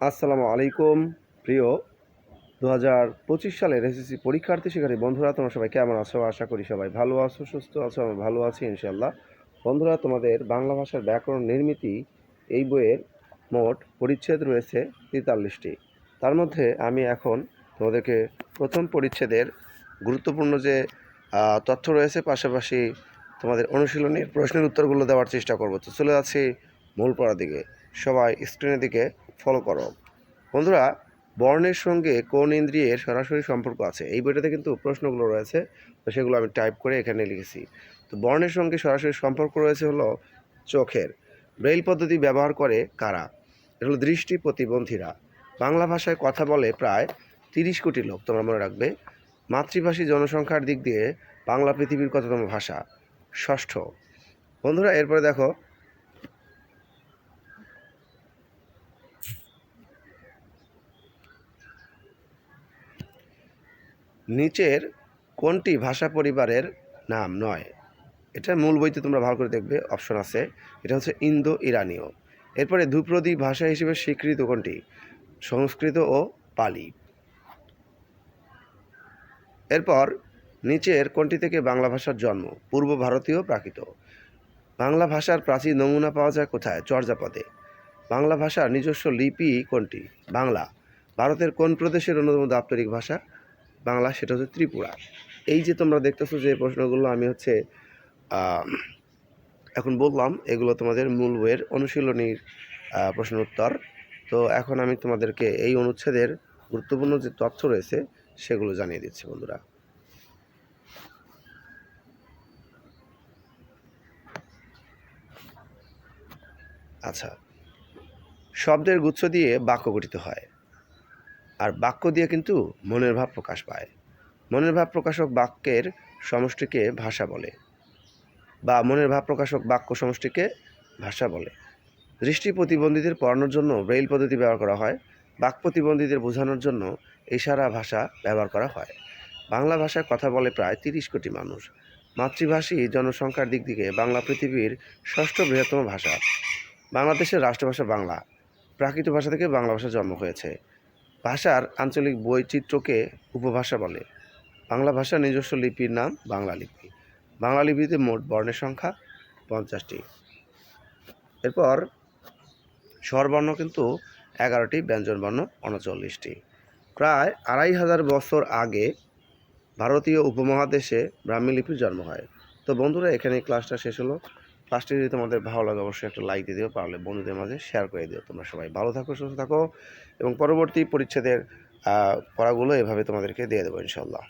আসসালামু আলাইকুম। প্রিয় দু হাজার পঁচিশ সালের এসএসসি পরীক্ষার্থী, শিক্ষার্থী, বন্ধুরা, তোমরা সবাই কেমন আছো? আশা করি সবাই ভালো আছো, সুস্থ আছো, আমি ভালো আছি ইনশাল্লাহ বন্ধুরা, তোমাদের বাংলা ভাষার ব্যাকরণ নির্মিতি এই বইয়ের মোট পরিচ্ছেদ রয়েছে তেতাল্লিশটি। তার মধ্যে আমি এখন তোমাদেরকে প্রথম পরিচ্ছেদের গুরুত্বপূর্ণ যে তথ্য রয়েছে, পাশাপাশি তোমাদের অনুশীলনের প্রশ্নের উত্তরগুলো দেওয়ার চেষ্টা করব। তো চলে যাচ্ছি মূল পড়ার দিকে। সবাই স্ক্রিনের দিকে ফলো করো। বন্ধুরা, বর্ণের সঙ্গে কোন ইন্দ্রিয়ের সরাসরি সম্পর্ক আছে? এই বইটাতে কিন্তু প্রশ্নগুলো রয়েছে, তো সেগুলো আমি টাইপ করে এখানে লিখেছি। তো বর্ণের সঙ্গে সরাসরি সম্পর্ক রয়েছে হলো চোখের। ব্রেইল পদ্ধতি ব্যবহার করে কারা? এটা হলো দৃষ্টি প্রতিবন্ধীরা। বাংলা ভাষায় কথা বলে প্রায় তিরিশ কোটি লোক, তোমরা মনে রাখবে। মাতৃভাষী জনসংখ্যার দিক দিয়ে বাংলা পৃথিবীর কততম ভাষা? ষষ্ঠ। বন্ধুরা, এরপরে দেখো নিচের কোনটি ভাষা পরিবারের নাম নয়? এটা মূল বইতে তোমরা ভালো করে দেখবে অপশন আছে। এটা হচ্ছে ইন্দো ইরানীয় এরপরে ধ্রুপদী ভাষা হিসেবে স্বীকৃত কোনটি? সংস্কৃত ও পালি। এরপর নিচের কোনটি থেকে বাংলা ভাষার জন্ম? পূর্ব ভারতীয়, প্রাকৃত। বাংলা ভাষার প্রাচীন নমুনা পাওয়া যায় কোথায়? চর্যাপদে। বাংলা ভাষার নিজস্ব লিপি কোনটি? বাংলা। ভারতের কোন প্রদেশের অন্যতম দাপ্তরিক ভাষা? বাংলা সেটা হচ্ছে ত্রিপুরা। এই যে তোমরা দেখতেছো যে প্রশ্নগুলো আমি হচ্ছে এখন বললাম এগুলো তোমাদের মূল বইয়ের অনুশীলনীর আহ, প্রশ্নের উত্তর। তো এখন আমি তোমাদেরকে এই অনুচ্ছেদের গুরুত্বপূর্ণ যে তথ্য রয়েছে সেগুলো জানিয়ে দিচ্ছি বন্ধুরা। আচ্ছা শব্দের গুচ্ছ দিয়ে বাক্য গঠিত হয়। আর বাক্য দিয়ে কিন্তু মনের ভাব প্রকাশ পায়। মনের ভাব প্রকাশক বাক্যের সমষ্টিকে ভাষা বলে বা মনের ভাব প্রকাশক বাক্য সমষ্টিকে ভাষা বলে। দৃষ্টি প্রতিবন্ধীদের পড়ানোর জন্য ব্রেইল পদ্ধতি ব্যবহার করা হয়। বাক প্রতিবন্ধীদের বোঝানোর জন্য ইশারা ভাষা ব্যবহার করা হয়। বাংলা ভাষায় কথা বলে প্রায় তিরিশ কোটি মানুষ। মাতৃভাষী জনসংখ্যার দিক থেকে বাংলা পৃথিবীর ষষ্ঠ বৃহত্তম ভাষা। বাংলাদেশের রাষ্ট্রভাষা বাংলা। প্রাকৃত ভাষা থেকে বাংলা ভাষা জন্ম হয়েছে। ভাষার আঞ্চলিক বৈচিত্র্যকে উপভাষা বলে। বাংলা ভাষার নিজস্ব লিপির নাম বাংলা লিপি। বাংলা লিপিতে মোট বর্ণের সংখ্যা পঞ্চাশটি। এরপর স্বরবর্ণ কিন্তু এগারোটি, ব্যঞ্জনবর্ণ উনচল্লিশটি। প্রায় আড়াই হাজার বছর আগে ভারতীয় উপমহাদেশে ব্রাহ্মী লিপির জন্ম হয়। তো বন্ধুরা এখানে ক্লাসটা শেষ হলো। ক্লাসটি যদি তোমাদের ভালো লাগে অবশ্যই একটা লাইক দিয়ে দিও, পারলে বন্ধুদের মাঝে শেয়ার করে দিও। তোমরা সবাই ভালো থাকো, সুস্থ থাকো এবং পরবর্তী পরিচ্ছেদের পড়াগুলো এভাবে তোমাদেরকে দিয়ে দেবো ইনশাল্লাহ